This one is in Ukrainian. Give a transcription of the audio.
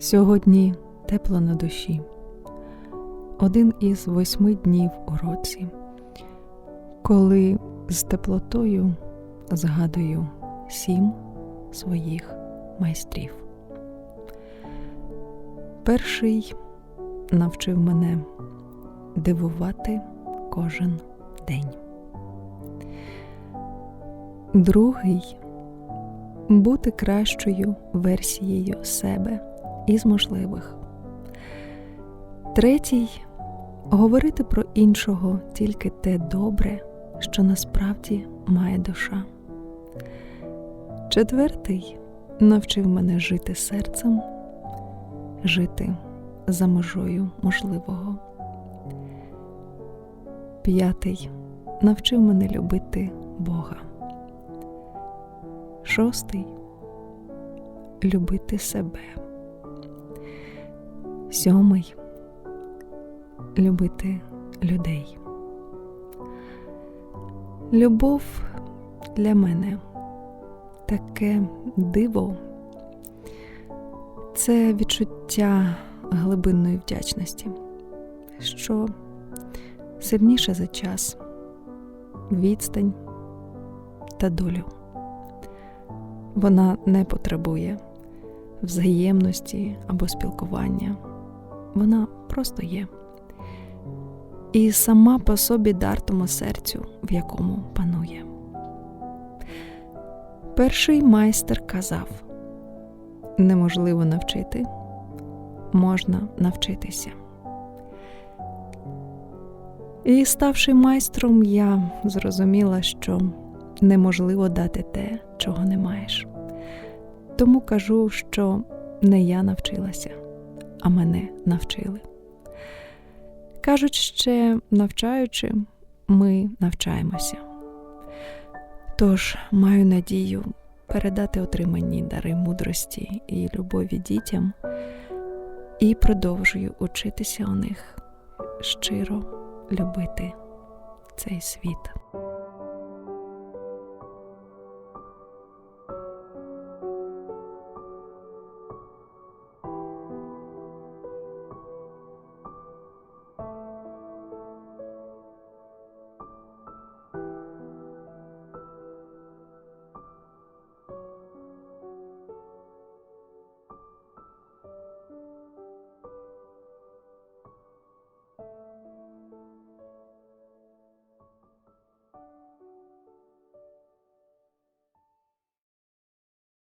Сьогодні тепло на душі. Один із восьми днів у році, коли з теплотою згадую сім своїх майстрів. Перший навчив мене дивувати кожен день. Другий бути кращою версією себе із можливих. Третій говорити про іншого тільки те добре, що насправді має душа. Четвертий навчив мене жити серцем, жити за межою можливого. П'ятий навчив мене любити Бога. Шостий любити себе. Сьомий любити людей. Любов для мене таке диво, це відчуття глибинної вдячності, що сильніше за час, відстань та долю. Вона не потребує взаємності або спілкування. Вона просто є. І сама по собі дар тому серцю, в якому панує. Перший майстер казав: неможливо навчити, можна навчитися. І ставши майстром, я зрозуміла, що неможливо дати те, чого не маєш. Тому кажу, що не я навчилася, а мене навчили. Кажуть, ще навчаючи, ми навчаємося. Тож маю надію передати отримані дари мудрості і любові дітям і продовжую учитися у них щиро любити цей світ.